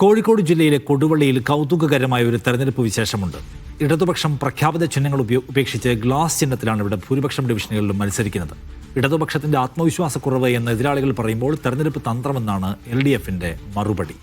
കോഴിക്കോട് ജില്ലയിലെ കൊടുവള്ളിയിൽ കൗതുകകരമായ ഒരു തെരഞ്ഞെടുപ്പ് വിശേഷമുണ്ട്. ഇടതുപക്ഷം പ്രഖ്യാപിത ചിഹ്നങ്ങൾ ഉപേക്ഷിച്ച് ഗ്ലാസ് ചിഹ്നത്തിലാണ് ഇവിടെ ഭൂരിപക്ഷം ഡിവിഷനുകളിലും മത്സരിക്കുന്നത്. ഇടതുപക്ഷത്തിന്റെ ആത്മവിശ്വാസക്കുറവ് എന്ന് എതിരാളികൾ പറയുമ്പോൾ തെരഞ്ഞെടുപ്പ് തന്ത്രമെന്നാണ് എൽ ഡി എഫിന്റെ മറുപടി.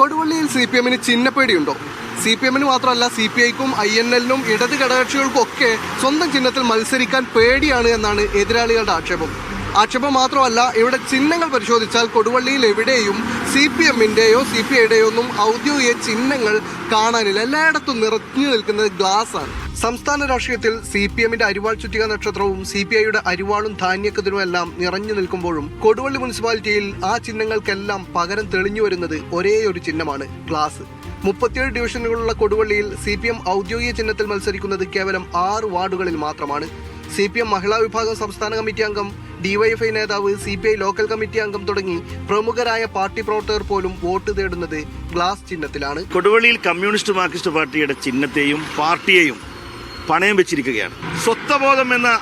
കൊടുവള്ളിയിൽ സി പി എമ്മിന് ചിഹ്നപ്പേടിയുണ്ടോ? സി പി എമ്മിന് മാത്രമല്ല സി പി ഐക്കും ഐ എൻ എല്ലിനും ഇടത് ഘടകകക്ഷികൾക്കും ഒക്കെ സ്വന്തം ചിഹ്നത്തിൽ മത്സരിക്കാൻ പേടിയാണ് എന്നാണ് എതിരാളികളുടെ ആക്ഷേപം. ആക്ഷേപം മാത്രമല്ല ഇവിടെ ചിഹ്നങ്ങൾ പരിശോധിച്ചാൽ കൊടുവള്ളിയിൽ എവിടെയും സി പി എമ്മിന്റെയോ സി പി ഐയുടെയോ ഒന്നും ഔദ്യോഗിക ചിഹ്നങ്ങൾ കാണാനില്ല. എല്ലായിടത്തും നിറഞ്ഞു നിൽക്കുന്നത് ഗ്ലാസ്സാണ് സംസ്ഥാന രാഷ്ട്രീയത്തിൽ സി പി എമ്മിന്റെ അരിവാൾ ചുറ്റിക നക്ഷത്രവും സി പി ഐയുടെ അരിവാളും ധാന്യക്കതിരും എല്ലാം നിറഞ്ഞു നിൽക്കുമ്പോഴും കൊടുവള്ളി മുനിസിപ്പാലിറ്റിയിൽ ആ ചിഹ്നങ്ങൾക്കെല്ലാം പകരം തെളിഞ്ഞു വരുന്നത് ഒരേ ഒരു ചിഹ്നമാണ് ഗ്ലാസ് മുപ്പത്തിയേഴ് ഡിവിഷനുകളുള്ള കൊടുവള്ളിയിൽ സി പി എം ഔദ്യോഗിക ചിഹ്നത്തിൽ മത്സരിക്കുന്നത് കേവലം ആറ് വാർഡുകളിൽ മാത്രമാണ്. സി പി എം മഹിളാ വിഭാഗം സംസ്ഥാന കമ്മിറ്റി അംഗം ഡിവൈഎഫ്ഐ നേതാവ് C P I local committee അംഗം തുടങ്ങി പ്രമുഖരായ പാർട്ടി പ്രവർത്തകർ പോലും വോട്ട് തേടുന്നത് ഗ്ലാസ് ചിഹ്നത്തിലാണ്. കൊടുവള്ളിയിൽ കമ്മ്യൂണിസ്റ്റ് മാർക്സിസ്റ്റ് പാർട്ടിയുടെ ചിഹ്നത്തെയും പാർട്ടിയെയും പണയം വെച്ചിരിക്കുകയാണ്. സ്വത്വബോധം എന്ന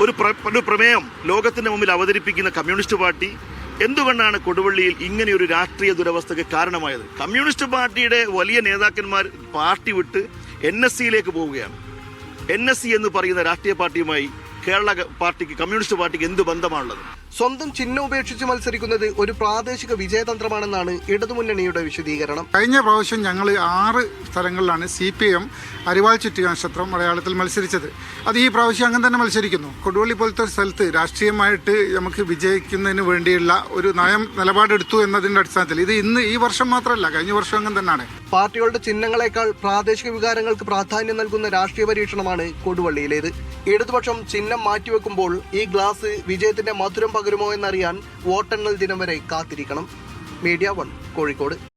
ഒരു പ്ര- ഒരു പ്രമേയം ലോകത്തിന്റെ മുമ്പിൽ അവതരിപ്പിക്കുന്ന കമ്മ്യൂണിസ്റ്റ് പാർട്ടി എന്തുകൊണ്ടാണ് കൊടുവള്ളിയിൽ ഇങ്ങനെ ഒരു രാഷ്ട്രീയ ദുരവസ്ഥയ്ക്ക് കാരണമായത്? കമ്മ്യൂണിസ്റ്റ് പാർട്ടിയുടെ വലിയ നേതാക്കന്മാർ പാർട്ടി വിട്ട് എൻ എസ് സിയിലേക്ക് പോവുകയാണ്. എൻ എസ് സി എന്ന് പറയുന്ന രാഷ്ട്രീയ പാർട്ടിയുമായി കേരള പാർട്ടിക്ക് കമ്മ്യൂണിസ്റ്റ് പാർട്ടിക്ക് എന്ത് ബന്ധമാണുള്ളത്? സ്വന്തം ചിഹ്നം ഉപേക്ഷിച്ച് മത്സരിക്കുന്നത് ഒരു പ്രാദേശിക വിജയതന്ത്രമാണെന്നാണ് ഇടതുമുന്നണിയുടെ വിശദീകരണം. കഴിഞ്ഞ പ്രാവശ്യം ഞങ്ങൾ ആറ് സ്ഥലങ്ങളിലാണ് സി പി എം അരിവാൾ ചുറ്റിക നക്ഷത്രം മലയാളത്തിൽ മത്സരിച്ചത്. അത് ഈ പ്രാവശ്യം അങ്ങനെ തന്നെ മത്സരിക്കുന്നു. കൊടുവള്ളി പോലത്തെ ഒരു സ്ഥലത്ത് രാഷ്ട്രീയമായിട്ട് നമുക്ക് വിജയിക്കുന്നതിന് വേണ്ടിയുള്ള ഒരു നയം നിലപാടെടുത്തു എന്നതിന്റെ അടിസ്ഥാനത്തിൽ. ഇത് ഇന്ന് ഈ വർഷം മാത്രമല്ല കഴിഞ്ഞ വർഷം അങ്ങനെ തന്നെയാണ് പാർട്ടികളുടെ ചിഹ്നങ്ങളെക്കാൾ പ്രാദേശിക വികാരങ്ങൾക്ക് പ്രാധാന്യം നൽകുന്ന രാഷ്ട്രീയ പരീക്ഷണമാണ് കൊടുവള്ളിയിലേത്. ഇടതുപക്ഷം ചിഹ്നം മാറ്റിവെക്കുമ്പോൾ ഈ ഗ്ലാസ് വിജയത്തിന്റെ മധുരം പകരുമോ എന്നറിയാൻ വോട്ടെണ്ണൽ ദിനം വരെ കാത്തിരിക്കണം. Media one Kozhikode.